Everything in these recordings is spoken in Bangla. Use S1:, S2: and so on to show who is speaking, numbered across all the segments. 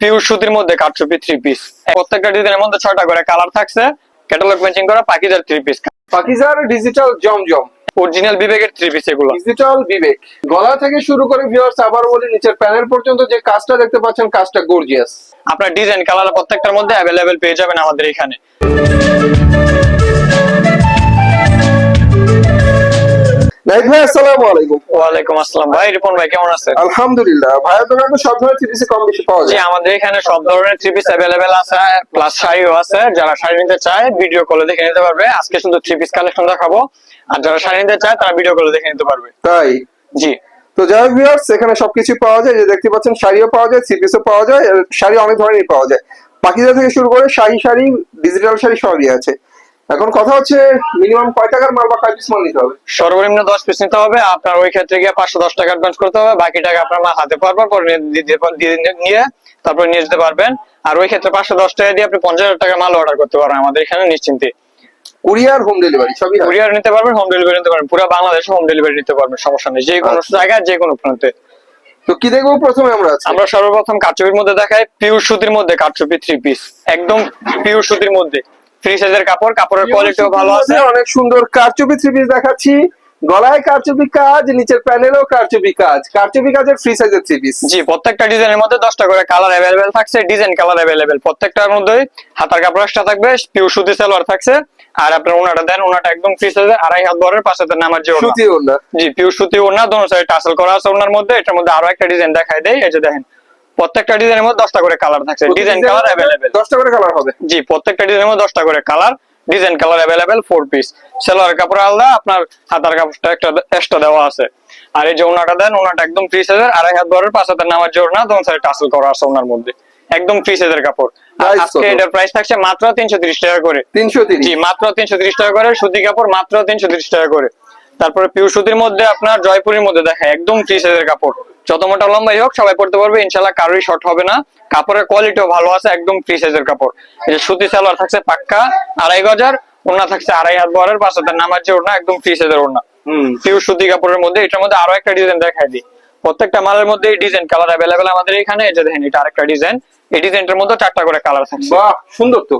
S1: পিওর সুতির মধ্যে কাটছবি থ্রি পিস প্রত্যেকটা ডিজাইনের মধ্যে ছয়টা করে কালার থাকছে। ক্যাটালগ ম্যাচিং করা পাকিজার থ্রি পিস
S2: পাকিজার ডিজিটাল জমজম।
S1: অরিজিনাল বিবেকের থ্রি পিস এগুলো।
S2: ডিজিটাল বিবেক। গলা থেকে শুরু করে ভিউয়ার্স আবার বলি নিচের প্যানেল পর্যন্ত যে কাজটা দেখতে পাচ্ছেন কাজটা গর্জিয়াস
S1: আপনার ডিজাইন কালার প্রত্যেকটার মধ্যে অ্যাভেলেবেল পেয়ে যাবেন আমাদের এখানে।
S2: ভাই আসসালামু আলাইকুম।
S1: ওয়ালাইকুম আসসালাম। ভাই রিপন ভাই কেমন আছেন?
S2: আলহামদুলিল্লাহ। দোকানে তো সব ধরনের থ্রি কম বেশি পাওয়া যায়।
S1: আমাদের এখানে সব ধরনের থ্রি পিস অ্যাভেলেবেল আছে প্লাস শাড়িও আছে। যারা শাড়ি নিতে চায় ভিডিও কলে দেখে নিতে পারবে। আজকে শুধু থ্রি পিস কালেকশন দেখাবো। আর যারা শাড়ি নিতে চায় তারা ভিডিও কলে দেখে নিতে পারবে।
S2: তাই?
S1: জি।
S2: তো যাই হোক ভিউয়ার্স এখানে সবকিছু পাওয়া যায়। যে দেখতে পাচ্ছেন শাড়িও পাওয়া যায় থ্রি পিসও পাওয়া যায় শাড়ি অনেক ধরনেরই পাওয়া যায়। পাকিজা থেকে শুরু করে শাড়ি শাড়ি ডিজিটাল শাড়ি সবই আছে। এখন কথা হচ্ছে মিনিমাম কয় টাকার মাল বা কয় পিস মাল নিতে হবে?
S1: সর্বনিম্ন দশ পিস নিতে হবে আপনার ওই ক্ষেত্রে গিয়ে পাঁচশো দশ টাকা অ্যাডভান্স করতে হবে বাকি টাকা আপনার মা হাতে পারবার পর নিয়ে তারপর নিয়ে যেতে পারবেন। আর ওই ক্ষেত্রে পাঁচশো দশ টাকা দিয়ে আপনি পঞ্চাশ হাজার টাকা মাল অর্ডার করতে পারবেন আমাদের এখানে নিশ্চিন্তে।
S2: কুরিয়ার হোম ডেলিভারি সবই
S1: কুরিয়ার নিতে পারবেন হোম ডেলিভারি নিতে পারবেন পুরো বাংলাদেশে হোম ডেলিভারি নিতে পারবেন সমস্যা নেই যে কোনো
S2: আচ্ছা।
S1: জায়গায় যে কোনো প্রান্তে।
S2: তো কি দেখব প্রথমে আমরা
S1: আমরা সর্বপ্রথম কারচুপির মধ্যে দেখাই পিউর সুতির মধ্যে কারচুপি থ্রি পিস একদম পিউর সুতির মধ্যে। ফ্রি সাইজের কাপড় কাপড়ের কোয়ালিটিও ভালো আছে।
S2: অনেক সুন্দর কারচুপি থ্রি পিস দেখাচ্ছি। গলায় কারচুপি কাজ নিচের প্যানেলেও কারচুপি কাজ। কারচুপি কাজের ফ্রি সাইজের থ্রি পিস
S1: জি প্রত্যেকটা ডিজাইনের মধ্যে দশটা করে কালার অ্যাভেলেবেল থাকছে ডিজাইন কালার অ্যাভেলেবেল প্রত্যেকটার মধ্যেই হাতার কাপড় এক্সট্রা থাকবে পিওর সুতি সালোয়ার থাকছে। আর আপনার ওনাটা দেন ওনাটা একদম ফ্রি সাইজের আড়াই হাত বরের পাশে নামার যে ওনা
S2: সুতি ওড়না।
S1: জি পিওর সুতি ওনা দোনো সাইড টাসেল করা আছে ওনার মধ্যে। এটার মধ্যে আরও একটা ডিজাইন দেখাই দেয় এই যে দেখেন প্রত্যেকটা ডিজাইনের মধ্যে দশটা করে কালার থাকছে। ডিজাইন কালার অ্যাভেলেবেল
S2: দশটা করে কালার হবে।
S1: জি প্রত্যেকটা ডিজাইনের মধ্যে দশটা করে colour design colour available four piece salwar কাপড় আলাদা আপনার হাতার কাপড়টা একটা এক্সট্রা দেওয়া আছে। আর এই যে ওনাটা দেন ওনাটা একদম ফ্রি সাইজের আড়াই হাত বরের পাঁচ হাতের নামার জোর না টাসেল করা আছে ওনার মধ্যে। একদম ফ্রি সাইজের কাপড়। আজকে এটার প্রাইস থাকছে মাত্র তিনশো তিরিশ টাকা করে।
S2: তিনশো
S1: জি মাত্র তিনশো তিরিশ টাকা করে সুতি কাপড় মাত্র তিনশো তিরিশ টাকা করে। তারপরে পিওর সুতির মধ্যে আপনার জয়পুরের মধ্যে দেখায় একদম ফ্রি সাইজের কাপড়। যত মোটা লম্বাই হোক সবাই পড়তে পারবে। ইনশাল্লাহ কারোরই শর্ট হবে না। কাপড়ের কোয়ালিটিও ভালো আছে একদম ফ্রি সাইজের কাপড়। এই যে সুতি সালোয়ার থাকছে পাক্কা আড়াই গজার ওড়না থাকছে আড়াই হাত বরের পাঁচ হাতের নামার যে ওড়না একদম ফ্রি সাইজের ওড়না।
S2: হুম।
S1: পিওর সুতি কাপড়ের মধ্যে এটার মধ্যে আরও একটা ডিজাইন দেখাই দিই। প্রত্যেকটা মালের মধ্যে ডিজাইন কালার অ্যাভেলেবেল আমাদের এখানে। এই যে দেখেন এটা আরেকটা ডিজাইন এই ডিজাইনটার মধ্যে চারটা করে কালার থাকছে।
S2: বাহ সুন্দর তো।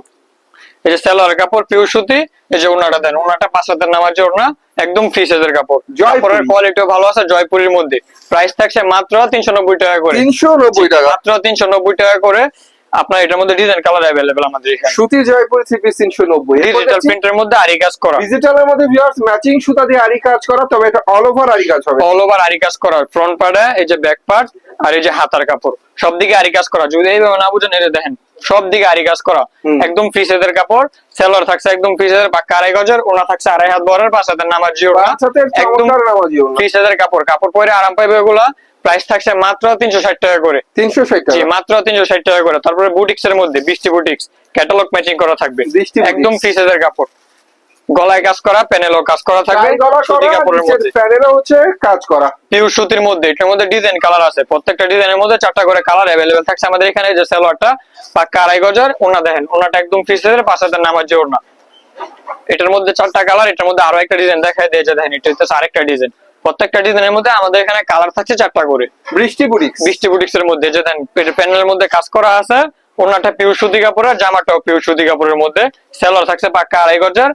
S1: এই যে সালোয়ার কাপড় পিওর সুতি এই যে ওনাটা দেন। ওনাটা পাঁচ হাতের নামার যে ওনা একদম ফ্রি সাইজের কাপড়।
S2: জয়পুরের
S1: কাপড়ের কোয়ালিটিও ভালো আছে জয়পুরের মধ্যে। প্রাইস থাকছে মাত্র তিনশো নব্বই টাকা করে।
S2: তিনশো নব্বই টাকা।
S1: মাত্র তিনশো নব্বই টাকা করে। আপনার এটার মধ্যে ডিজাইন কালার অ্যাভেলেবেল আমাদের এখানে।
S2: সুতি জয়পুরি থ্রি পিস তিনশো নব্বই।
S1: ডিজিটাল প্রিন্টের মধ্যে আরি কাজ করা।
S2: ডিজিটালের মধ্যে ভিউয়ার্স ম্যাচিং সুতা দিয়ে আরি কাজ করা তবে এটা অল ওভার আরি কাজ হবে।
S1: অল ওভার আরি কাজ করা ফ্রন্ট পার্টে এই যে ব্যাক পার্ট আর এই যে হাতার কাপড়। সব দিকে আরি কাজ করা। যদি এইভাবে না বুঝেন যে দেখেন সব দিকে আরি কাজ করা। একদম ফ্রি সাইজের কাপড় সেলোয়ার থাকছে একদম সাইজের পাক্কা আড়াই গজের ওনা থাকছে আড়াই হাত বরের পাঁচ হাতের নামার জিও
S2: পাঁচ হাতের
S1: একদম সাইজের কাপড়। কাপড় পরে আরাম পাইবে ওগুলা প্রাইস থাকছে মাত্র তিনশো ষাট টাকা করে।
S2: তিনশো ষাট
S1: জি মাত্র তিনশো ষাট টাকা করে। তারপরে বুটিক্স এর মধ্যে বৃষ্টি বুটিক্স ক্যাটালগ ম্যাচিং করা থাকবে। একদম ফ্রি সাইজের কাপড়। গলায় কাজ করা প্যানেলও কাজ করা থাকবে। সুতি কাপড়ের মধ্যে।
S2: প্যানেলও হচ্ছে কাজ করা।
S1: পিওর সুতির মধ্যে এটার মধ্যে ডিজাইন কালার আছে। প্রত্যেকটা ডিজাইনের মধ্যে চারটা করে কালার অ্যাভেলেবেল থাকছে। আমাদের এখানে যে সালোয়ারটা পাক্কা আড়াই গজার ওনা দেখেন। ওনাটা একদম ফ্রি সাইজের পাঁচ হাজার নামার যে ওনা এটার মধ্যে চারটা কালার এটার মধ্যে আরও একটা ডিজাইন দেখায় দিয়ে যে দেখেন এটা হচ্ছে আরেকটা ডিজাইন প্রত্যেকটা ডিজাইনের মধ্যে আমাদের এখানে কালার থাকছে চারটা করে।
S2: বৃষ্টি বুটিক্স।
S1: বৃষ্টি বুটিক্স এর মধ্যে যে প্যানেলের মধ্যে কাজ করা আছে ওনাটা পিওর সুতি কাপড়ের জামাটাও পিওর সুতি কাপড়ের মধ্যে। সেলোয়ার থাকছে পাক্কা আড়াই গজার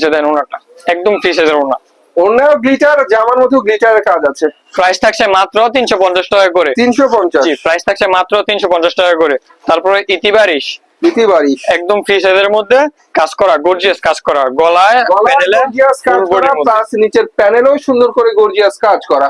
S1: যে দেন ওনাটা একদম ত্রিশ হাজার ওনা
S2: অন্য গ্লিটার জামার মতো গ্লিটারের কাজ আছে।
S1: প্রাইস থাকছে মাত্র তিনশো পঞ্চাশ টাকা করে।
S2: তিনশো পঞ্চাশ।
S1: প্রাইস থাকছে মাত্র তিনশো পঞ্চাশ টাকা করে। তারপরে ইতিবারিশ
S2: দিতে পারিস
S1: একদম ফ্রি সাইজের মধ্যে কাজ করা গর্জিয়াস কাজ করা। গলায় প্যানেলে
S2: গর্জিয়াস কাজ করা
S1: body র মধ্যে।
S2: প্লাস নিচের প্যানেলও সুন্দর করে গর্জিয়াস কাজ করা।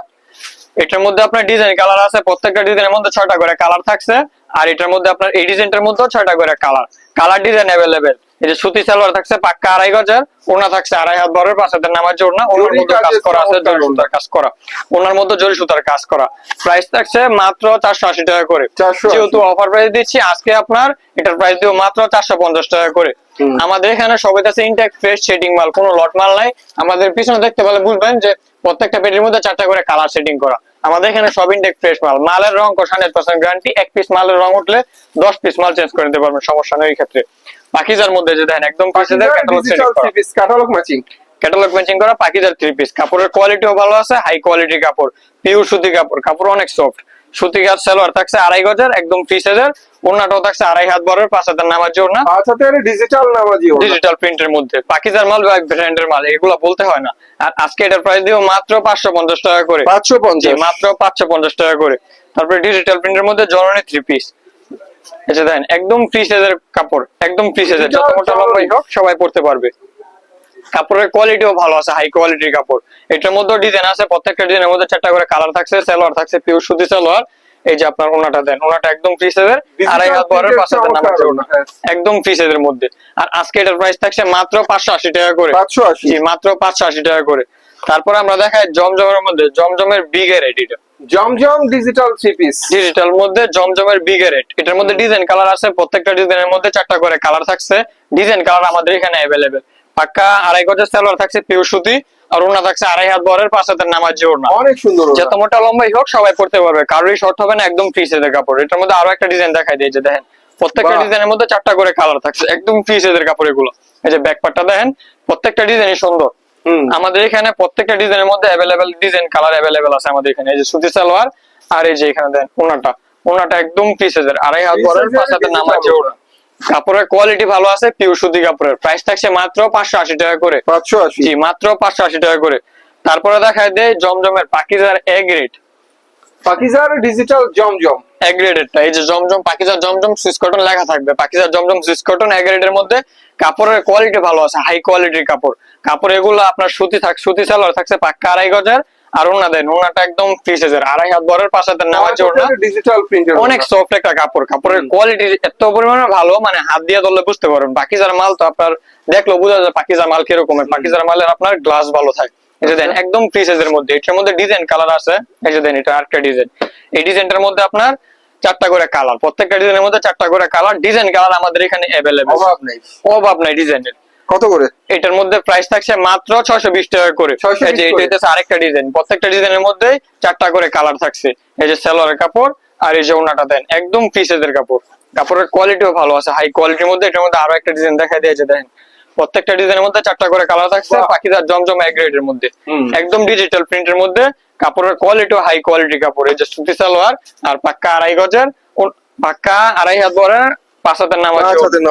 S1: এটার মধ্যে আপনার ডিজাইন কালার আছে প্রত্যেকটা ডিজাইনের মধ্যে ছয়টা করে কালার থাকছে। আর এটার মধ্যে আপনার এই ডিজাইনটার মধ্যেও ছয়টা করে কালার কালার ডিজাইন অ্যাভেলেবেল এই যে সুতি সালোয়ার থাকছে পাক্কা আড়াই গজার ওনা থাকছে আড়াই হাত বরের ওনার মধ্যে কাজ করা আছে জরি সুতার কাজ করা। ওনার মধ্যে জরি সুতার কাজ করা। প্রাইস থাকছে মাত্র চারশো আশি টাকা করে। যেহেতু অফার প্রাইস দিচ্ছি আজকে আপনার এটার প্রাইস দিব মাত্র চারশো পঞ্চাশ টাকা করে। আমাদের এখানে সবাই কাছে ইনটেক ফ্রেশ সেটিং মাল কোনো লট মাল নাই। আমাদের পিছনে দেখতে পেলে বুঝবেন যে প্রত্যেকটা পেটির মধ্যে চারটা করে কালার সেটিং করা। আমাদের এখানে সব ইনটেক ফ্রেশ মাল। মালের রং হান্ড্রেড পার্সেন্ট গ্যারান্টি এক পিস মালের রং উঠলে দশ পিস মাল চেঞ্জ করে দিতে পারবেন সমস্যা নেই এই ক্ষেত্রে। পাকিজার মধ্যে যে দেখেন একদম পাকিজার catalogue
S2: catalogue matching
S1: catalogue matching করা পাকিজার থ্রি পিস কাপড়ের কোয়ালিটিও ভালো আছে হাই কোয়ালিটি কাপড় পিওর সুতি কাপড়। কাপড় অনেক সফট সুতিকার সালোয়ার থাকছে আড়াই গজের একদম ফ্রি সাইজের ওনাটাও থাকছে আড়াই হাত বড়ের পাঁচ হাতের নামার জন্য
S2: পাঁচ হাতের ডিজিটাল নামাজি
S1: ডিজিটাল প্রিন্টের মধ্যে। পাকিজার মাল বা ব্র্যান্ডের মাল এগুলো বলতে হয় না। আর আজকে এটার প্রাইস দিব মাত্র পাঁচশো পঞ্চাশ টাকা করে।
S2: পাঁচশো পঞ্চাশ।
S1: মাত্র পাঁচশো পঞ্চাশ টাকা করে। তারপরে ডিজিটাল প্রিন্টের মধ্যে জননী থ্রি পিস এসে দেন একদম ফ্রি সাইজের কাপড় একদম ফ্রি সাইজের যত মোটা লম্বাই হোক সবাই পড়তে পারবে। কাপড়ের কোয়ালিটিও ভালো আছে হাই কোয়ালিটির কাপড়। এটার মধ্যে ডিজাইন আছে প্রত্যেকটা ডিজাইনের মধ্যে চারটা করে কালার থাকছে সালোয়ার থাকছে পিওর সুতি সালোয়ার। এই যে আপনার ওনাটা দেন ওনাটা একদম ফ্রি সাইজের আড়াই হাত পাঁচ জন্য একদম ফ্রি সাইজের মধ্যে। আর আজকে এটার প্রাইস থাকছে মাত্র পাঁচশো আশি টাকা করে। মাত্র পাঁচশো আশি টাকা করে। তারপরে আমরা দেখাই জমজমের মধ্যে জমজমের বিগের এটা
S2: Zamzam digital three piece
S1: digital মধ্যে জমজমের বিগের রেট এটার মধ্যে ডিজাইন কালার আছে প্রত্যেকটা ডিজাইনের মধ্যে চারটা করে কালার থাকছে। ডিজাইন কালার আমাদের এখানে অ্যাভেলেবেল পাক্কা আড়াই গজের সালোয়ার থাকছে পিওর সুতি আর ওনা থাকছে আড়াই হাত বরের পাঁচ হাতের নামাজ যে ওড়না।
S2: অনেক সুন্দর
S1: যত মোটা লম্বাই হোক সবাই পড়তে পারবে। কারোরই শর্ট হবে না একদম ফ্রি সাইজের কাপড়। এটার মধ্যে আরও একটা ডিজাইন দেখাই দিয়েছে দেখেন। প্রত্যেকটা ডিজাইনের মধ্যে চারটা করে কালার থাকছে একদম ফ্রি সাইজের কাপড় এগুলো এই যে ব্যাক পার্টটা দেখেন প্রত্যেকটা ডিজাইনই সুন্দর। আমাদের এখানে প্রত্যেকটা ডিজাইনের মধ্যে অ্যাভেলেবেল ডিজাইন কালার অ্যাভেলেবেল আছে আমাদের এখানে। এই যে সুতি সালোয়ার আর এই যে এখানে দেন ওনাটা। ওনাটা একদম ফ্রি সাইজের আড়াই হাত বড়
S2: size এর
S1: পাঁচ হাতের
S2: digital
S1: যে ওড়না কাপড়ের কোয়ালিটি ভালো আছে পিওর সুতি কাপড়ের। প্রাইস থাকছে মাত্র পাঁচশো আশি টাকা করে।
S2: পাঁচশো আশি।
S1: জি মাত্র পাঁচশো আশি টাকা করে। তারপরে দেখায় দেয় জমজমের পাকিজার এ গ্রেড
S2: পাকিজার ডিজিটাল জমজম।
S1: এ গ্রেডেরটা এই যে জমজম পাকিজার জমজম সুইস কটন লেখা থাকবে। পাকিজার জমজম কটন গ্রেডের মধ্যে কাপড়ের কোয়ালিটি ভালো আছে হাই কোয়ালিটির কাপড়। কাপড় এগুলো আপনার সুতি থাক সুতি সালোয়ার থাকছে পাক্কা আড়াই গজার আর ওনা দেন ওনাটা একদম ফ্রি সাইজের আড়াই হাত বরের পাঁচ হাতের নামাজ ওড়না
S2: ডিজিটাল প্রিন্টের
S1: অনেক সফট একটা কাপড়। কাপড়ের কোয়ালিটি এত পরিমাণে ভালো মানে হাত দিয়ে ধরলে বুঝতে পারবেন। পাকিজার মাল তো আপনার দেখল বোঝা যায় পাকিজার মাল কীরকম। পাকিজার মালের আপনার গ্লাস ভালো থাকে। এই যে দেন একদম ফ্রি সাইজের মধ্যে। এটার মধ্যে ডিজাইন কালার আছে। এই যে দেন এটা আরেকটা ডিজাইন এই ডিজাইনটার মধ্যে আপনার চারটা করে কালার প্রত্যেকটা ডিজাইনের মধ্যে চারটা করে কালার ডিজাইন কালার আমাদের এখানে অ্যাভেলেবেল
S2: অভাব নেই।
S1: অভাব নাই ডিজাইনের
S2: কত করে?
S1: এটার মধ্যে প্রাইস থাকছে মাত্র ছয়শো বিশ টাকা করে।
S2: 620
S1: এই যে এটা। হইতেছে আরেকটা ডিজাইন প্রত্যেকটা ডিজাইনের মধ্যে চারটা করে কালার থাকছে। এই যে সালোয়ারের কাপড় আর এই যে ওনাটা দেন একদম পিসেদের কাপড়। কাপড়ের কোয়ালিটিও ভালো আছে। হাই কোয়ালিটির মধ্যে এটার মধ্যে আরও একটা ডিজাইন দেখা দিয়েছে দেখেন। প্রত্যেকটা ডিজাইনের মধ্যে চারটা করে কালার থাকছে। পাখিদার জমজম এক গ্রেডের মধ্যে। একদম ডিজিটাল প্রিন্টের মধ্যে কাপড়ের কোয়ালিটিও হাই কোয়ালিটি কাপড়। এই যে সুতি সালোয়ার আর পাক্কা আড়াই গজের পাক্কা আড়াই হাত বড় পাঁচ হাতের
S2: পাঁচ হাতের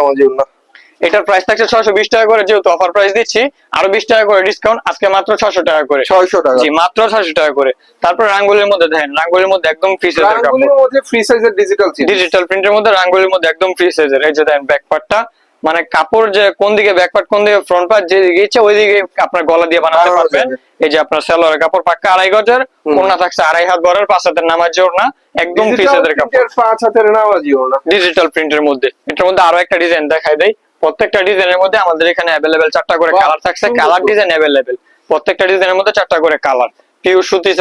S1: এটার প্রাইস থাকছে ছয়শো বিশ টাকা করে যেহেতু অফার প্রাইস দিচ্ছি আরও বিশ টাকা করে ডিসকাউন্ট আজকে মাত্র ছয়শো টাকা করে।
S2: ছয়শো টাকা।
S1: জি মাত্র ছয়শো টাকা করে। তারপর রাঙ্গুলির মধ্যে দেখেন রাঙ্গুলির মধ্যে একদম ফ্রি সাইজের কাপড়।
S2: ফ্রি সাইজের ডিজিটাল
S1: ডিজিটাল প্রিন্টের মধ্যে রাঙ্গুলির মধ্যে একদম ফ্রি সাইজের এই যে দেখেন ব্যাক পার্টটা মানে কাপড় যে কোন দিকে ব্যাক পার্ট কোন দিকে ফ্রন্ট পার্ট যে দিকে ইচ্ছে ওই দিকে আপনার গলা দিয়ে বানাতে পারবেন। এই যে আপনার সালোয়ারের কাপড় পাক্কা আড়াই গজের। ওড়না থাকছে আড়াই হাত বরের পাঁচ হাতের নামাজ যে ওড়না একদম
S2: ডিজিটাল
S1: কাপড়।
S2: পাঁচ হাতের নামাজি ওড়না।
S1: ডিজিটাল প্রিন্টের মধ্যে। এটার মধ্যে আরও একটা ডিজাইন দেখাই দেয় প্রত্যেকটা ডিজাইনের মধ্যে আমাদের এখানে অ্যাভেলেবেল চারটা করে কালার থাকছে। কালার ডিজাইন অ্যাভেলেবেল প্রত্যেকটা ডিজাইনের মধ্যে চারটা করে কালার পিউর সুতি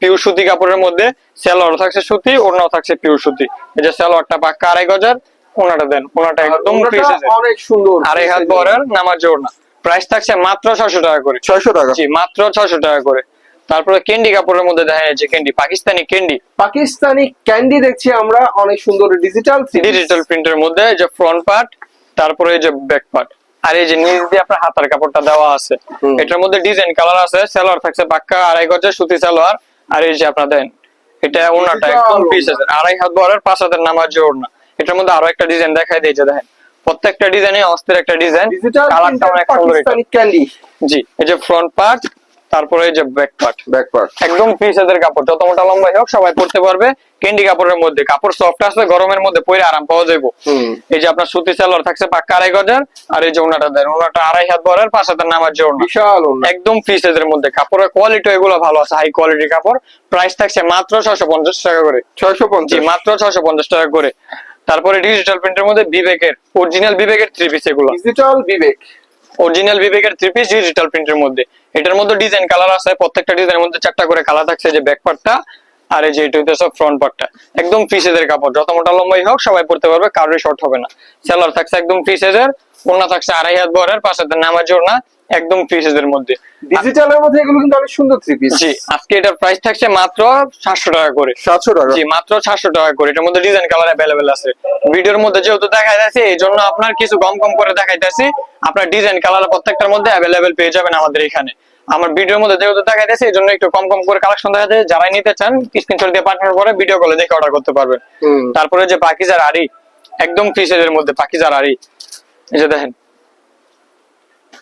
S1: পিউর সুতি কাপড়ের মধ্যে সালোয়ার থাকছে সুতি ওড়নাও থাকছে পিউর সুতি। এই যে সালোয়ারটা পাক্কা আড়াই গজার ওনাটা দেন ওনাটা একদম।
S2: অনেক সুন্দর
S1: আড়াই হাত বরের নামাজ ওড়না প্রাইস থাকছে মাত্র ছয়শো টাকা করে।
S2: ছয়শো টাকা।
S1: জি মাত্র ছয়শো টাকা করে। তারপরে ক্যান্ডি কাপড়ের মধ্যে দেখা যাচ্ছে candy Pakistani candy
S2: Pakistani candy দেখছি আমরা অনেক সুন্দর ডিজিটাল
S1: ডিজিটাল প্রিন্টের মধ্যে যে ফ্রন্ট পার্ট তারপরে যে ব্যাক পার্ট আর এই যে নিচ দিয়ে আপনার হাতার কাপড়টা দেওয়া আছে। এটার মধ্যে ডিজাইন কালার আছে সালোয়ার থাকছে পাক্কা আড়াই গজের সুতি সালোয়ার। আর এই যে আপনার দেন এটা ওনাটা একদম পিস আছে আড়াই হাত বরের পাঁচ হাতের নামাজ যে ওড়না এটার মধ্যে আরও একটা ডিজাইন দেখাই দিয়েছে দেখেন প্রত্যেকটা ডিজাইনে অস্থির একটা ডিজাইন কালারটা অনেক সুন্দর
S2: ক্যান্ডি
S1: জি এই যে ফ্রন্ট পার্ট তারপরে এই যে ব্যাক পার্ট
S2: ব্যাক পার্ট
S1: একদম ফ্রি সাইজের কাপড় যত মোটা লম্বাই হোক সবাই পড়তে পারবে। ক্যান্ডি কাপড়ের মধ্যে কাপড় সফট আছে গরমের মধ্যে পরে আরাম পাওয়া যাবে এই যে আপনার সুতি সালোয়ার থাকছে পাক্কা আড়াই গজের আর এই যে ওনাটা দেন ওনাটা আড়াই হাত বরের পাঁচ হাতের নামার যে ওড়না।
S2: বিশাল
S1: একদম ফ্রি সাইজের মধ্যে। কাপড়ের কোয়ালিটি এগুলো ভালো আছে হাই কোয়ালিটির কাপড়। প্রাইস থাকছে মাত্র ছয়শো পঞ্চাশ টাকা করে।
S2: ছয়শো পঞ্চাশ।
S1: মাত্র ছয়শো পঞ্চাশ টাকা করে। তারপরে ডিজিটাল প্রিন্টের মধ্যে বিবেকের অরিজিনাল বিবেকের থ্রি পিস এগুলো।
S2: ডিজিটাল বিবেক।
S1: অরিজিনাল বিবেকের থ্রি পিস ডিজিটাল প্রিন্টের মধ্যে। এটার মধ্যে ডিজাইন কালার আছে প্রত্যেকটা ডিজাইনের মধ্যে চারটা করে কালার থাকছে যে ব্যাক পার্টটা আর এই যে এটা হইতেছে ফ্রন্ট পার্টটা একদম ফ্রি সাইজের কাপড় যত মোটা লম্বাই হোক সবাই পড়তে পারবে কারোরই শর্ট হবে না। সেলার থাকছে একদম ফ্রি সাইজের ওড়না থাকছে আড়াই হাত বরের পাশে নামাজ ওড়না। একদম ফ্রি সাইজের মধ্যে।
S2: ডিজিটালের মধ্যে এগুলো কিন্তু অনেক সুন্দর থ্রি পিস
S1: জি আজকে এটার প্রাইস থাকছে মাত্র সাতশো টাকা করে।
S2: সাতশো টাকা।
S1: জি মাত্র সাতশো টাকা করে। এটার মধ্যে ডিজাইন কালার অ্যাভেলেবেল আছে। ভিডিওর মধ্যে যেহেতু দেখা যাচ্ছে এই জন্য আপনার কিছু কম কম করে দেখাইতেছি আপনার ডিজাইন কালার প্রত্যেকটার মধ্যে অ্যাভেলেবেল পেয়ে যাবেন আমাদের এখানে। আমার ভিডিওর মধ্যে যেহেতু দেখা যাচ্ছে এই জন্য একটু কম কম করে কালেকশন দেখা যায় যারাই নিতে চান স্ক্রিনশট দিয়ে পাঠানোর পরে ভিডিও কলে দেখে অর্ডার করতে পারবেন। তারপরে যে পাকিজার আড়ি একদম ফ্রি সাইজের মধ্যে পাকিজার আড়ি। এই যে দেখেন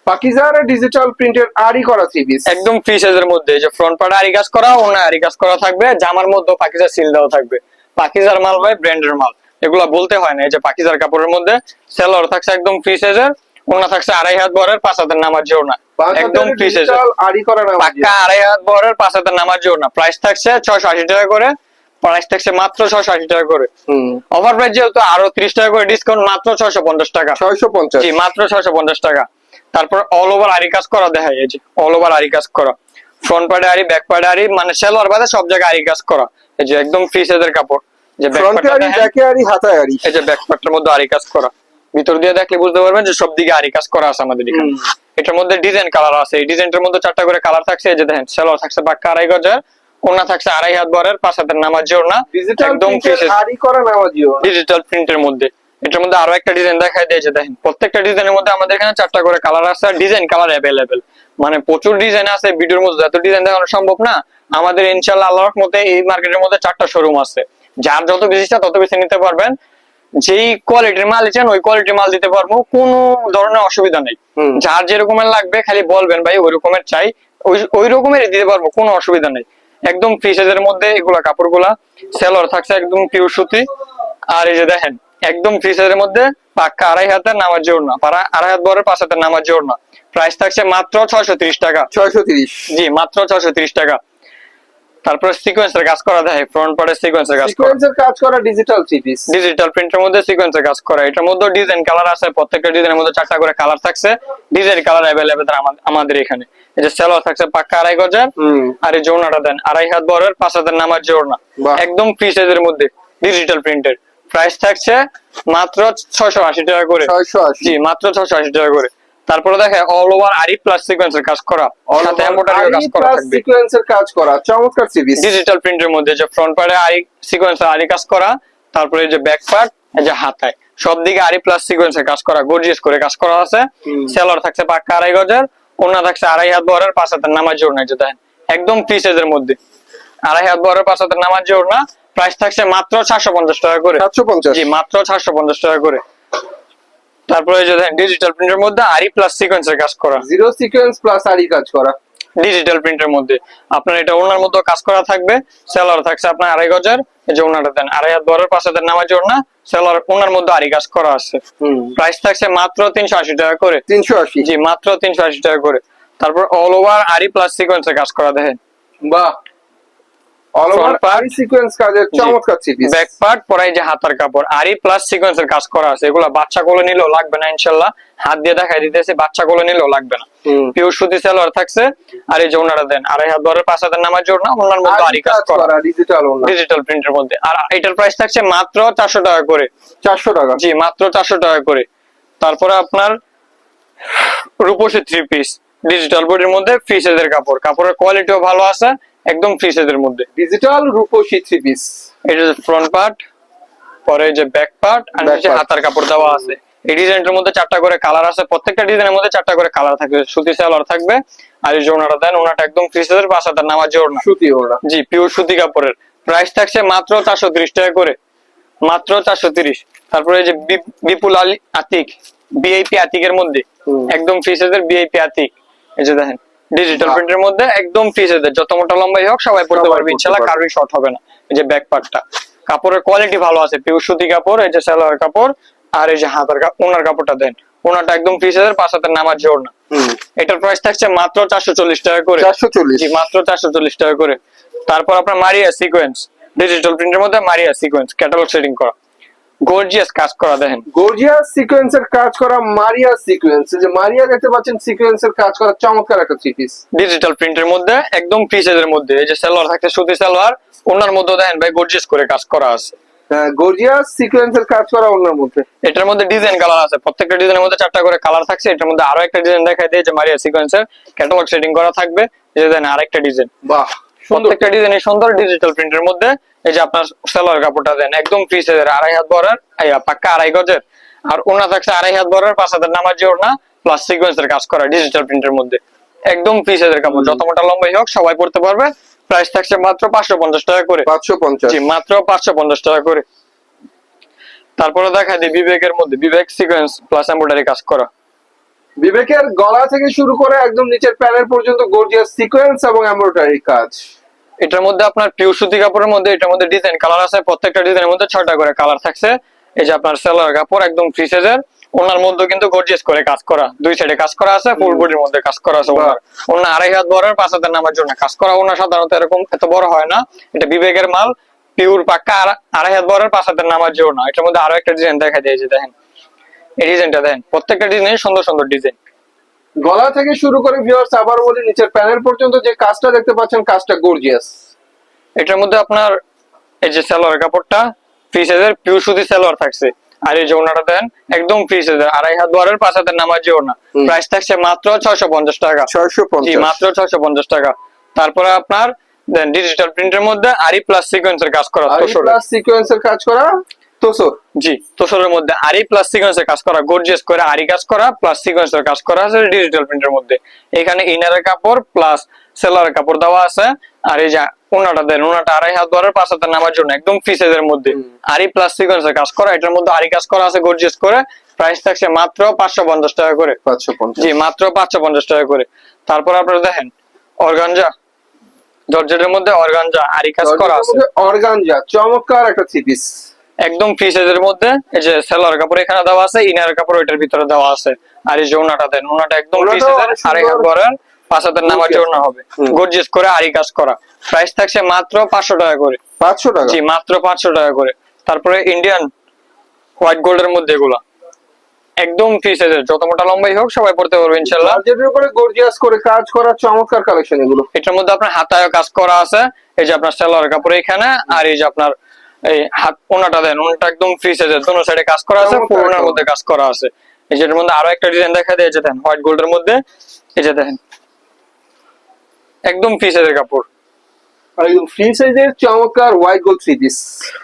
S2: পাকিজার ডিজিটাল প্রিন্টের আরই করা থ্রি পিস
S1: একদম ফ্রি সাইজের মধ্যে যে ফ্রন্ট পার্টে আড়ি কাজ করা ওনা আড়ি কাজ করা থাকবে জামার মধ্যে পাকিজার সিল দেওয়া থাকবে। পাকিজার মাল ভাই ব্র্যান্ডের মাল। এগুলা বলতে হয় না এই যে পাকিজার কাপড়ের মধ্যে সেলর থাকছে একদম ফ্রি সাইজের ওনা থাকছে আড়াই হাত বরের পাঁচ হাতের নামার যে ওনা একদম ফ্রি সাইজের
S2: আরই করা না
S1: পাক্কা আড়াই হাত বরের পাঁচ হাতের নামার যে ওনা প্রাইস থাকছে ছয়শো আশি টাকা করে প্রাইস থাকছে মাত্র ছয়শো আশি টাকা করে।
S2: হুম।
S1: অফার প্রাইস যেহেতু আরও ত্রিশ টাকা করে ডিসকাউন্ট মাত্র ছয়শো পঞ্চাশ টাকা।
S2: ছয়শো পঞ্চাশ।
S1: মাত্র ছয়শো পঞ্চাশ টাকা। তারপর অল ওভার আরি কাজ করা দেখায় এই যে অল ওভার আরি কাজ করা। ফ্রন্ট পার্টে আরি ব্যাক পার্টে আরি মানে সেলোয়ার বাদে সব জায়গায় আরি কাজ করা। এই যে একদম ফ্রি সাইজের কাপড়। যে ব্যাক পার্টে
S2: ব্যাকে আরই হাতায় আরই
S1: এই যে ব্যাক পার্টের মধ্যে আরি কাজ করা। ভিতর দিয়ে দেখলে বুঝতে পারবেন যে সব দিকে আরি কাজ করা আছে আমাদের এখানে। এটার মধ্যে ডিজাইন কালার আছে। এই ডিজাইনটার মধ্যে চারটা করে কালার থাকছে। এই যে দেখেন সেলোয়ার থাকছে বাক্কা আড়াই গজার ওনা থাকছে আড়াই হাত বরের পাঁচ হাতের নামার জোর না
S2: ডিজিটাল
S1: একদম ফ্রি
S2: প্রিন্টের আরই করা নামাজিও
S1: ডিজিটাল প্রিন্টের মধ্যে। এটার মধ্যে আরও একটা ডিজাইন দেখায় দিয়েছে দেখেন প্রত্যেকটা ডিজাইনের মধ্যে আমাদের এখানে চারটা করে কালার আছে আর ডিজাইন কালার অ্যাভেলেবেল মানে প্রচুর ডিজাইন আছে ভিডিওর মধ্যে এত ডিজাইন দেখানো সম্ভব না আমাদের ইনশাল্লাহ আল্লাহর মতে এই মার্কেটের মধ্যে চারটা শোরুম আছে। যার যত বেশি ইচ্ছা তত বেশি নিতে পারবেন। যেই কোয়ালিটির মাল চান ওই কোয়ালিটির মাল দিতে পারব কোনো ধরনের অসুবিধা নেই। যার যে রকমের লাগবে খালি বলবেন ভাই ওই রকমের চাই ওই ওই রকমেরই দিতে পারব কোনো অসুবিধা নেই। একদম ফ্রি সাইজের মধ্যে এগুলা কাপড়গুলা সেলর থাকছে একদম পিওর সুতি। আর এই যে দেখেন একদম ফ্রি সাইজের মধ্যে পাক্কা আড়াই হাতের নামার জোর না পারা আড়াই হাত বরের পাঁচ হাতের নামার জোর না প্রাইস থাকছে মাত্র ছয়শো ত্রিশ টাকা।
S2: ছয়শো
S1: জি মাত্র ছয়শো ত্রিশ টাকা। তারপরে সিকোয়েন্সের কাজ করা দেয় ফ্রন্ট পার্টে সিকোয়েন্সের কাজ করা।
S2: সিকোয়েন্সের কাজ করা ডিজিটাল থ্রি পিস
S1: ডিজিটাল প্রিন্টের মধ্যে সিকোয়েন্সের কাজ করা। এটার মধ্যে ডিজাইন কালার আছে প্রত্যেকটা ডিজাইনের মধ্যে চারটা করে কালার থাকছে। ডিজাইন কালার অ্যাভেলেবেল আমাদের এখানে। এই যে সেলোয়ার থাকছে পাক্কা আড়াই গজার। আর এই জোড়নাটা দেন আড়াই হাত বরের পাঁচ হাতের নামার জোড়না। একদম ফ্রি সাইজের মধ্যে ডিজিটাল প্রিন্টের প্রাইস থাকছে মাত্র ছয়শো আশি টাকা করে। জি মাত্র ছয়শো আশি টাকা করে। তারপরে দেখে অল ওভার আরি প্লাস সিকোয়েন্সের কাজ করা। সাথে এমব্রয়ডারি কাজ করা থাকবে।
S2: সিকোয়েন্সের কাজ করা চমৎকার থ্রি
S1: ডিজিটাল প্রিন্টের মধ্যে যে ফ্রন্ট পার্টে আরি সিকোয়েন্স আরি কাজ করা তারপরে যে ব্যাক পার্ট যে হাতায়। সব দিকে আরি প্লাস সিকোয়েন্সের কাজ করা গর্জিয়াস করে কাজ করা আছে। সেলার থাকছে পাক্কা আড়াই গজার ওনা থাকছে আড়াই হাত বরের পাঁচ হাতের নামাজ জোর নাই যে দেখেন। একদম ফ্রি সাইজের মধ্যে। আড়াই হাত বরের পাঁচ হাতের নামাজ জোর না প্রাইস থাকছে মাত্র চারশো পঞ্চাশ টাকা করে।
S2: সাতশো পঞ্চাশ।
S1: জি মাত্র চারশো পঞ্চাশ টাকা করে। তারপরে যে ডিজিটাল প্রিন্টের মধ্যে আরি প্লাস সিকোয়েন্সের কাজ করা।
S2: জিরো সিকোয়েন্স প্লাস আরই কাজ করা।
S1: ডিজিটাল প্রিন্টের মধ্যে। আপনার এটা ওনার মধ্যে কাজ করা থাকবে। সেলার থাকছে আপনার আড়াই গজার। এই যে ওনাটা দেন আড়াই হাত বরের পাঁচ হাতের নামাজ ওনা সেলার ওনার মধ্যে আড়ি কাজ করা আছে। প্রাইস থাকছে মাত্র তিনশো আশি টাকা করে।
S2: তিনশো আশি।
S1: জি মাত্র তিনশো আশি টাকা করে। তারপর অল ওভার আরি প্লাস সিকোয়েন্সের কাজ করা দেখেন।
S2: বাহ! All over
S1: Front part।
S2: আরই সিকোয়েন্স কাজের চমৎকার থ্রি পিস
S1: ব্যাক পার্ট পরাই যে হাতার কাপড়। আরি প্লাস সিকোয়েন্সের কাজ করা আছে। এগুলা বাচ্চা কোলে নিলেও লাগবে না ইনশাল্লাহ। হাত দিয়ে দেখাই দিতেছে বাচ্চা কোলে নিলেও লাগবে না। পিওর সুতি সেলোয়ার থাকছে। আর এই যে ওনারা দেন আড়াই হাত বরের পাঁচ হাতের নামাজ জোর ওনার মধ্যে
S2: আরই
S1: কাজ
S2: কাজ
S1: করা।
S2: করা ডিজিটাল
S1: ডিজিটাল প্রিন্টের মধ্যে। আর এটার প্রাইস থাকছে মাত্র চারশো টাকা করে।
S2: চারশো টাকা।
S1: জি মাত্র চারশো টাকা করে। তারপরে আপনার রূপসী থ্রি পিস ডিজিটাল বডির মধ্যে ফ্রি সাইজের কাপড়। কাপড়ের কোয়ালিটিও ভালো আছে। একদম ফ্রি সাইজের মধ্যে।
S2: ডিজিটাল রূপসী থ্রি পিস
S1: এটা যে ফ্রন্ট পার্ট পরে যে ব্যাক পার্ট আর নিচে হাতার কাপড় দেওয়া আছে। এই ডিজাইনটার মধ্যে চারটা করে কালার আছে। প্রত্যেকটা ডিজাইনের মধ্যে চারটা করে কালার থাকবে। সুতি সালোয়ার থাকবে আর এই যে ওনাটা দেন ওনাটা একদম ফ্রি সাইজের পাঁচ হাতার নামাজ জোর
S2: সুতি ওনা
S1: জি পিওর সুতি কাপড়ের। প্রাইস থাকছে মাত্র চারশো ত্রিশ টাকা করে। মাত্র চারশো তিরিশ। তারপরে যে বিপুল আলী আতিক বিআইপি আতিকের মধ্যে। একদম ফ্রি সাইজের বিআইপি আতিক। এই যে দেখেন ডিজিটাল প্রিন্টের মধ্যে একদম ফ্রি সাইজের যত মোটা লম্বাই হোক সবাই পড়তে পারবে।
S2: পারবে।
S1: কারোরই শর্ট হবে না। এই যে ব্যাক পার্টটা কাপড়ের কোয়ালিটি ভালো আছে। পিওর সুতি কাপড় এই যে সালোয়ার কাপড় আর এই যে হাতের কাপড় ওনার কাপড়টা দেন। ওনাটা একদম ফ্রি সাইজের পাঁচ হাতের নামার জোর না।
S2: হুম।
S1: এটার প্রাইস থাকছে মাত্র চারশো চল্লিশ টাকা করে।
S2: চারশো চল্লিশ।
S1: মাত্র চারশো চল্লিশ টাকা করে। তারপর আপনার মারিয়া সিকোয়েন্স ডিজিটাল প্রিন্টের মধ্যে মারিয়া সিকোয়েন্স ক্যাটালগ সেটিং করা। গর্জিয়াস কাজ করা দেখেন।
S2: গর্জিয়াস সিকোয়েন্সের কাজ করা মারিয়া সিকোয়েন্স যে মারিয়া দেখতে পাচ্ছেন সিকোয়েন্সের কাজ করা চমৎকার একটা থ্রি পিস
S1: ডিজিটাল প্রিন্টের মধ্যে একদম ফ্রি সাইজের মধ্যে। এই যে সালোয়ার থাকছে সুতি সালোয়ার ওনার মধ্যে দেখেন ভাই গর্জিয়াস করে কাজ করা আছে।
S2: গর্জিয়াস সিকোয়েন্সের কাজ করা অন্যের মধ্যে।
S1: এটার মধ্যে ডিজাইন কালার আছে। প্রত্যেকটা ডিজাইনের মধ্যে চারটা করে কালার থাকছে। এটার মধ্যে আরও একটা ডিজাইন দেখাই দিয়ে যে মারিয়া সিকোয়েন্সের ক্যাটালগ সেটিং করা থাকবে। যে দেখেন আরেকটা ডিজাইন
S2: বাহ।
S1: প্রত্যেকটা ডিজাইন সুন্দর ডিজিটাল প্রিন্টের মধ্যে এই যে আপনার সালোয়ার কাপড়টা দেন একদম ফ্রি সাইজের আড়াই হাত বরের পাক্কা আড়াই গজের। আর ওনা থাকছে আড়াই হাত বরের পাঁচ হাতের নামার যে ওড়না প্লাস সিকোয়েন্সের কাজ করা ডিজিটাল প্রিন্টের মধ্যে। একদম ফ্রি সাইজের কাপড় যত মোটা লম্বাই হোক সবাই পড়তে পারবে। প্রাইস থাকছে মাত্র পাঁচশো পঞ্চাশ টাকা করে।
S2: পাঁচশো পঞ্চাশ।
S1: মাত্র পাঁচশো পঞ্চাশ টাকা করে। তারপরে দেখা দিই বিবেকের মধ্যে বিবেক সিকোয়েন্স প্লাস এম্ব্রয়ডারি কাজ করা।
S2: বিবেকের গলা থেকে শুরু করে একদম নিচের প্যানেল পর্যন্ত গর্জিয়াস সিকোয়েন্স এবং এমব্রয়ডারি কাজ।
S1: এটার মধ্যে আপনার পিওর সুতি কাপড়ের মধ্যে এটার মধ্যে ডিজাইন কালার আছে প্রত্যেকটা ডিজাইনের মধ্যে ছয়টা করে কালার থাকছে। এই যে আপনার সেলার কাপড় একদম ফ্রি সাইজের ওনার মধ্যে কিন্তু গর্জিয়াস করে কাজ করা। দুই সাইডে কাজ করা আছে ফুল বডির মধ্যে কাজ করা আছে ওনার। ওনার আড়াই হাত বড় পাঁচ হাতের নামার জন্য কাজ করা ওনার সাধারণত এরকম এত বড় হয় না। এটা বিবেকের মাল পিওর পাক্কা আড়াই হাত বড় পাঁচ হাতের নামার জন্য। এটার মধ্যে আরও একটা ডিজাইন দেখা যায় যে দেখেন। এই ডিজাইনটা দেখেন প্রত্যেকটা ডিজাইন সুন্দর সুন্দর ডিজাইন।
S2: গলা থেকে শুরু করে ভিউয়ার্স আবার বলি নিচের প্যানেল পর্যন্ত যে কাজটা দেখতে পাচ্ছেন কাজটা গর্জিয়াস
S1: এটার মধ্যে আপনার এই যে সালোয়ার কাপড়টা ফ্রি সাইজের পিওর সুতি সালোয়ার থাকছে। আর এই দেন একদম ফ্রি সাইজের আড়াই হাত বরের পাঁচ হাতের নামার প্রাইস থাকছে মাত্র ছয়শো পঞ্চাশ টাকা।
S2: ছয়শো
S1: মাত্র ছয়শো পঞ্চাশ টাকা। তারপরে আপনার দেন ডিজিটাল প্রিন্টের মধ্যে আরি প্লাস সিকোয়েন্সের কাজ করা তোষরে
S2: প্লাস সিকোয়েন্সের কাজ করা তোসর?
S1: জি তোষরের মধ্যে আরি প্লাস সিকোয়েন্সের কাজ করা গর্জিয়াস করে আরি কাজ করা প্লাস সিকোয়েন্সের কাজ করা আছে ডিজিটাল প্রিন্টের মধ্যে। এখানে ইনারের কাপড় প্লাস সেলারের কাপড় দেওয়া আছে। আর এই যে ওনাটা দেন ওনাটা আড়াই হাত পাঁচ হাতের নামার জন্য একদম ফ্রি সাইজের মধ্যে। আরি প্লাস সিকোয়েন্সের কাজ করা এটার মধ্যে আরি কাজ করা আছে গর্জিয়াস করে। প্রাইস থাকছে মাত্র পাঁচশো পঞ্চাশ টাকা করে। জি মাত্র পাঁচশো পঞ্চাশ টাকা করে। তারপর আপনারা দেখেন অর্গানজা। জর্জেটের মধ্যে অর্গানজা আরি কাজ করা আছে।
S2: অর্গানজা চমৎকার একটা থ্রি
S1: একদম ফ্রি সাইজের মধ্যে এই যে সেলার কাপড় এখানে দেওয়া আছে ইনার কাপড় ওইটার ভিতরে দেওয়া আছে। আর এই যে ওনাটা দেন ওনাটা একদম ফ্রি সাইজের। আড়াই হাত বরের পাঁচ হাতের
S2: Gorgeous।
S1: হবে। গর্জিয়াস করে আরি কাজ করা। প্রাইস থাকছে মাত্র পাঁচশো টাকা করে।
S2: পাঁচশো টাকা?
S1: জি মাত্র পাঁচশো টাকা করে। তারপরে ইন্ডিয়ান হোয়াইট গোল্ডের মধ্যে এগুলা। একদম ফ্রি সাইজের যত মোটা লম্বাই হোক সবাই পড়তে পারবে ইনশাল্লাহ।
S2: বাজেটের উপরে গর্জিয়াস করে কাজ করা চমৎকার কালেকশন এগুলো।
S1: এটার মধ্যে আপনার হাতায় কাজ করা আছে। এই যে আপনার সেলার কাপড় এখানে আর এই যে আপনার এই হাত ওনাটা দেন ওনাটা একদম ফ্রি সাইজের দোনো সাইডে কাজ করা আছে
S2: চমৎকার
S1: পুরোনার মধ্যে কাজ করা আছে। এই যেটার মধ্যে আরও একটা ডিজাইন দেখা দিয়ে যে দেন হোয়াইট গোল্ডের মধ্যে এই যে দেখেন। একদম ফ্রি সাইজের কাপড়।
S2: আর ফ্রি সাইজের চমৎকার হোয়াইট গোল্ড থ্রি পিস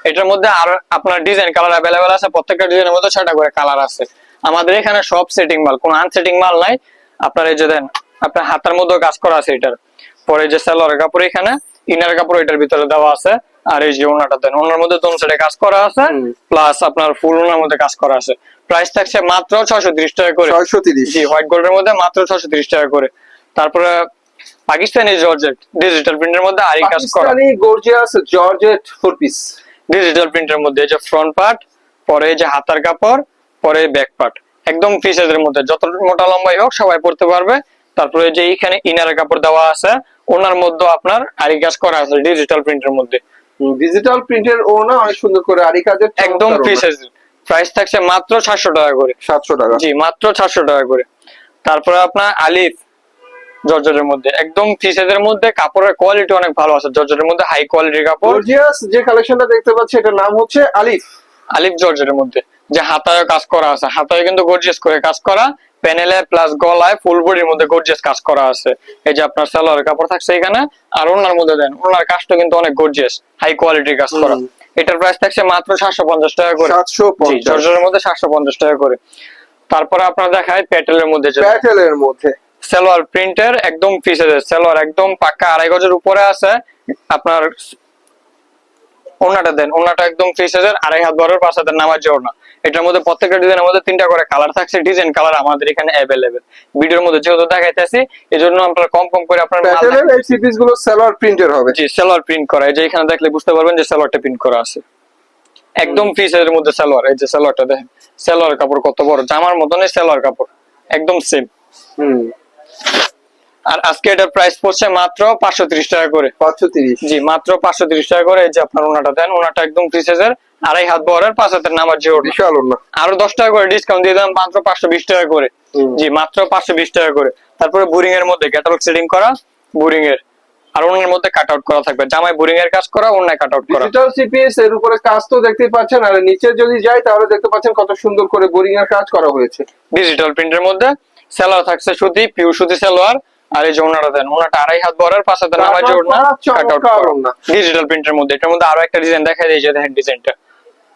S1: এটার মধ্যে আরও আপনার ডিজাইন কালার অ্যাভেলেবেল আছে প্রত্যেকটা ডিজাইনের মধ্যে ছয়টা করে কালার আছে। আমাদের এখানে সব সেটিং মাল কোনো আনসেটিং মাল নাই। আপনার এই যে দেন আপনার হাতের মধ্যে কাজ করা আছে এটার। পরে যে সেলর কাপড় এখানে ইনার কাপড় এটার ভিতরে দেওয়া আছে। আর এই যে ওনাটা দেন ওনার মধ্যে দোন সাইডে কাজ করা আছে প্লাস আপনার ফুল ওনার মধ্যে কাজ করা আছে। প্রাইস থাকছে মাত্র ছয়শো তিরিশ টাকা করে।
S2: ছয়শো তিরিশ।
S1: জি হোয়াইট গোল্ডের মধ্যে মাত্র ছয়শো তিরিশ টাকা করে। তারপরে পাকিস্তানি জর্জেট ডিজিটাল প্রিন্টের মধ্যে আরি কাজ করা।
S2: Pakistani gorgeous georgette four piece
S1: digital প্রিন্টের মধ্যে এই যে ফ্রন্ট পার্ট পরে এই যে হাতার কাপড় পরে ব্যাক পার্ট একদম ফ্রি সাইজের মধ্যে যত মোটা লম্বাই হোক সবাই পড়তে পারবে। তারপরে যে এইখানে ইনার কাপড় দেওয়া আছে ওনার মধ্যে আপনার আরি কাজ করা আছে ডিজিটাল প্রিন্টের মধ্যে।
S2: ডিজিটাল প্রিন্টের ওনা অনেক সুন্দর করে আরি কাজের
S1: একদম ফ্রি সাইজ প্রাইস থাকছে মাত্র সাতশো টাকা করে।
S2: সাতশো টাকা।
S1: জি মাত্র সাতশো টাকা করে। তারপরে আপনার আলিফ জর্জরের মধ্যে। একদম সাইজের মধ্যে। কাপড়ের কোয়ালিটি অনেক ভালো আছে জর্জরের মধ্যে। হাই কোয়ালিটির কাপড়।
S2: গর্জিয়াস যে কালেকশনটা দেখতে পাচ্ছি এটার নাম হচ্ছে আলিফ।
S1: আলিফ জর্জের মধ্যে। যে হাতায় কাজ করা আছে। হাতায় কিন্তু গর্জিয়াস করে কাজ করা। প্যানেলে প্লাস গলায় ফুল বডির মধ্যে গর্জিয়াস কাজ করা আছে। এই যে আপনার সালোয়ার কাপড় থাকছে এখানে আর ওনার মধ্যে দেন ওনার কাজটা কিন্তু অনেক গর্জিয়াস হাই কোয়ালিটির কাজ করা। এটার প্রাইস থাকছে মাত্র সাতশো পঞ্চাশ টাকা করে। জর্জরের মধ্যে সাতশো পঞ্চাশ টাকা করে। তারপরে আপনার দেখায় প্যাটেলের মধ্যে
S2: প্যাটেলের মধ্যে।
S1: সালোয়ার প্রিন্টের একদম পিসের সালোয়ার একদম পাক্কা আড়াই গজের উপরে আছে। আপনার ওনাটা দেন ওনাটা একদম ফ্রি সাইজের আড়াই হাত বড় পাঁচ হাতের নামার যে ওনা এটার মধ্যে প্রত্যেকটা ডিজাইনের মধ্যে তিনটা করে কালার থাকছে ডিজাইন কালার আমাদের এখানে অ্যাভেলেবেল ভিডিওর মধ্যে যেহেতু দেখাইতেছি এই জন্য আপনারা কম কম করে আপনার
S2: এই থ্রি গুলো সালোয়ার প্রিন্টের হবে।
S1: জি সালোয়ার প্রিন্ট করা এই যে এখানে দেখলে বুঝতে পারবেন যে সালোয়ারটা প্রিন্ট করা আছে। একদম ফ্রি সাইজের মধ্যে সালোয়ার এই যে সালোয়ারটা দেখেন সালোয়ার কাপড় কত বড় জামার মতনই সালোয়ার কাপড় একদম সেম
S2: হুম।
S1: আর আজকে এটার প্রাইস পড়ছে মাত্র পাঁচশো ত্রিশ টাকা করে।
S2: পাঁচশো তিরিশ।
S1: জি মাত্র পাঁচশো তিরিশ টাকা করে এই যে আপনার ওনাটা দেন ওনাটা একদম ফ্রি সাইজের আড়াই হাত বহরের পাঁচ হাতের নামার যে
S2: বিশাল
S1: আরও দশ টাকা করে ডিসকাউন্ট দিয়ে দিলাম মাত্র পাঁচশো বিশ টাকা করে। জি মাত্র পাঁচশো বিশ টাকা করে। তারপরে বুরিং এর মধ্যে ক্যাটালগ সেটিং করা বুরিং এর। আর অন্যের মধ্যে কাট আউট করা থাকবে। জামায় বোরিং এর কাজ করা অন্যায় কাট আউট করা।
S2: ডিজিটাল সিপিএস এর উপরে কাজ তো দেখতেই পাচ্ছেন আর নিচে যদি যাই তাহলে দেখতে পাচ্ছেন কত সুন্দর করে বোরিং এর কাজ করা হয়েছে।
S1: ডিজিটাল প্রিন্টের মধ্যে সেলোয়ার থাকছে সুতি পিউ সুতি সেলোয়ার আর এই যে ওনাটা দেন ওনাটা আড়াই হাত নামার যে
S2: Cut out
S1: ওড়না
S2: করা,
S1: কাট আউট
S2: চমৎকার
S1: করা।
S2: ওড়না।
S1: ডিজিটাল প্রিন্টের মধ্যে এটার মধ্যে আরও একটা ডিজাইন দেখা যায় যে দেখেন ডিজাইনটা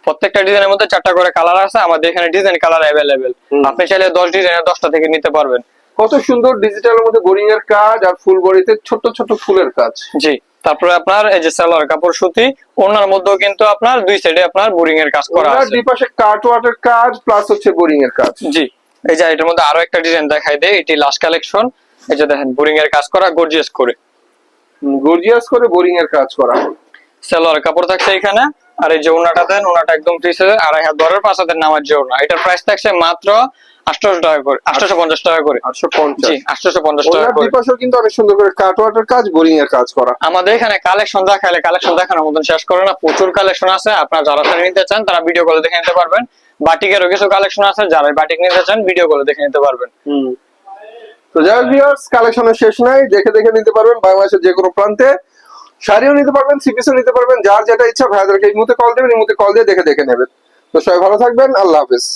S1: প্রত্যেকটা ডিজাইনের মধ্যে চারটা করে কালার আছে আমাদের এখানে ডিজাইন কালার অ্যাভেলেবেল আপনি চাইলে দশ ডিজাইনের দশটা থেকে নিতে পারবেন।
S2: কত সুন্দর ডিজিটালের মধ্যে বোরিং এর কাজ আর ফুল বডিতে ছোট ছোট ফুলের কাজ।
S1: জি তারপরে আপনার এই যে সালোয়ার কাপড় সুতি ওনার মধ্যেও কিন্তু আপনার দুই সাইডে আপনার বোরিং এর কাজ করা
S2: ওনার
S1: আছে।
S2: দুই পাশে কাট ওয়াটের কাজ প্লাস হচ্ছে বোরিং এর কাজ।
S1: জি এই যে এটার মধ্যে আরও একটা ডিজাইন দেখাই দেয় এটি লাস্ট কালেকশন এই যে দেখেন বোরিং এর কাজ করা গর্জিয়াস করে।
S2: গর্জিয়াস করে বোরিং এর কাজ করা।
S1: সালোয়ার কাপড় থাকছে এখানে আর এই যে ওনাটা দেন ওনাটা একদম ফ্রি সাইজের আড়াই হাত বরের পাঁচ হাতের নামার যে ওনা। এটার প্রাইস থাকছে মাত্র আটশোশো টাকা করে আটশোশো পঞ্চাশ টাকা করে।
S2: আটশো পঞ্চাশ
S1: জি পঞ্চাশ টাকা করে।
S2: দুই কিন্তু অনেক সুন্দর করে কাট ওয়াটের কাজ বোরিং এর কাজ করা।
S1: আমাদের এখানে কালেকশন দেখালে কালেকশন দেখানোর মতন শেষ করে না প্রচুর কালেকশন আছে। আপনারা যারা নিতে চান তারা ভিডিও কলে দেখে নিতে পারবেন। বাটিকেরও কিছু কালেকশন আছে যারা বাটিক নিতে চান ভিডিও কলে দেখে নিতে পারবেন।
S2: তো যাই ভিউয়ার্স কালেকশনের শেষ নাই। দেখে দেখে নিতে পারবেন বাংলাদেশের যে কোনো প্রান্তে। শাড়িও নিতে পারবেন সিপিসও নিতে পারবেন, যার যেটা ইচ্ছা ভাইয়াদেরকে এই মুহূর্তে কল দেবেন, এই মুহূর্তে কল দিয়ে দেখে দেখে নেবেন। তো সবাই ভালো থাকবেন, আল্লাহ হাফেজ।